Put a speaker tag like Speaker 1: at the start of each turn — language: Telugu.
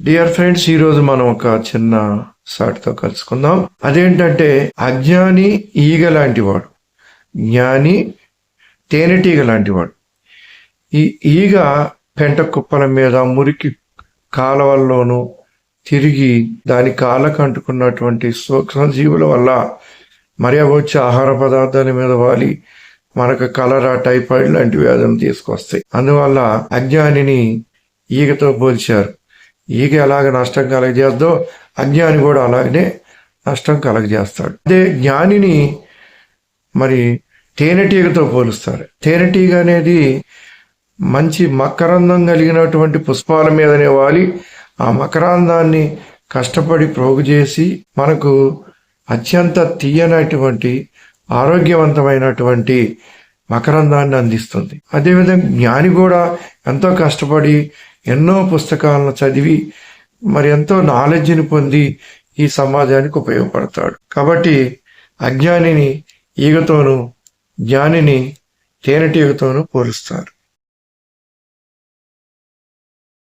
Speaker 1: డియర్ ఫ్రెండ్స్ ఈ రోజు మనం ఒక చిన్న సాటితో కలుసుకుందాం. అదేంటంటే అజ్ఞాని ఈగ లాంటి వాడు జ్ఞాని తేనెటీగ లాంటి వాడు. ఈ ఈగ పెంట కుప్పల మీద మురికి కాలవల్లోనూ తిరిగి దాని కాళ్ళకు అంటుకున్నటువంటి సూక్ష్మజీవుల వల్ల మరి అవి వచ్చే ఆహార పదార్థాల మీద వాలి మనకు కలరా టైఫాయిడ్ లాంటి వ్యాధులు తీసుకొస్తాయి. అందువల్ల అజ్ఞానిని ఈగతో పోల్చారు. ఈగ ఎలాగ నష్టం కలగజేద్దో అజ్ఞాని కూడా అలాగనే నష్టం కలగజేస్తాడు. అదే జ్ఞానిని మరి తేనెటీగతో పోలుస్తారు. తేనెటీగ అనేది మంచి మకరందం కలిగినటువంటి పుష్పాల మీదనే వాలి. ఆ మకరందాన్ని కష్టపడి ప్రోగు చేసి మనకు అత్యంత తీయనటువంటి ఆరోగ్యవంతమైనటువంటి మకరందాన్ని అందిస్తుంది. అదేవిధంగా జ్ఞాని కూడా ఎంతో కష్టపడి ఎన్నో పుస్తకాలను చదివి మరి ఎంతో నాలెడ్జ్ని పొంది ఈ సమాజానికి ఉపయోగపడతాడు. కాబట్టి అజ్ఞానిని ఈగతోనూ జ్ఞానిని తేనెటీగతోనూ పోలుస్తారు.